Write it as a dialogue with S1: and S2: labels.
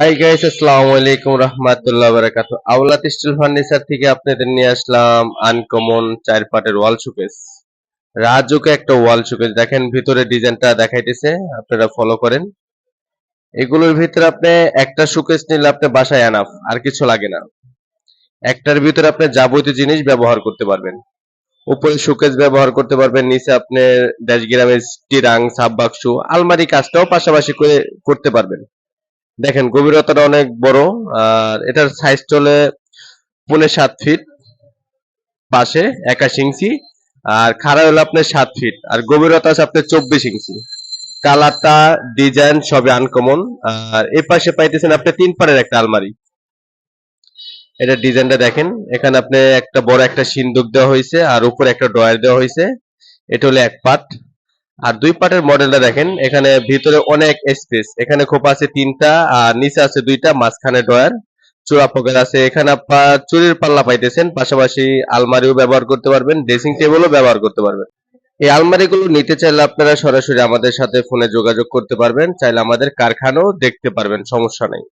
S1: Hi guys আসসালামু আলাইকুম রহমাতুল্লাহ বারাকাতু আওলাত স্টিল ফার্নিচার থেকে আপনাদের নিয়ে আসলাম আনকমন চার পাটের ওয়াল শোকেস রাজুকে একটা ওয়াল শোকেস দেখেন, ভিতরে ডিজাইনটা দেখাইতেছে, আপনারা ফলো করেন। এগুলোর ভিতরে আপনি একটা শোকেস নিলে আপনি বাসায় আনাফ আর কিছু লাগে না। একটার ভিতরে আপনি যাবতীয় জিনিস ব্যবহার করতে পারবেন। উপরে শোকেস ব্যবহার করতে পারবেন, নিচে আপনি ড্যাশগ্রামের স্টিরাং সাব বাক্স, আলমারি কাজটাও পাশাপাশি করে করতে পারবেন। দেখেন, গভীরতাটা অনেক বড়, আর এটার সাইজ চলে পৌনে সাত ফিট পাশে, একাশ ইঞ্চি, আর খাড়া হলো আপনার সাত ফিট আর গভীরতা আছে আপনার চব্বিশ ইঞ্চি। কালারটা ডিজাইন সবই আনকমন আর এ পাশে পাইতেছেন আপনি তিন পারের একটা আলমারি। এটা ডিজাইনটা দেখেন, এখানে আপনি একটা বড় একটা সিন্দুক দেওয়া হয়েছে, আর উপরে একটা ড্রয়ার দেওয়া হয়েছে, এটা হলো এক পাট। আর দুই পাটের মডেলটা দেখেন, এখানে ভিতরে অনেক স্পেস এখানে খোপা আছে তিনটা আর নিচে আছে দুইটা, মাঝখানে ড্রয়ার। চূড়া পকেট আছে। এখানে আপনার চুরির পাল্লা পাইতেছেন, পাশাপাশি আলমারিও ব্যবহার করতে পারবেন, ড্রেসিং টেবিলও ব্যবহার করতে পারবেন। এই আলমারিগুলো নিতে চাইলে আপনারা সরাসরি আমাদের সাথে ফোনে যোগাযোগ করতে পারবেন, চাইলে আমাদের কারখানাও দেখতে পারবেন, সমস্যা নেই।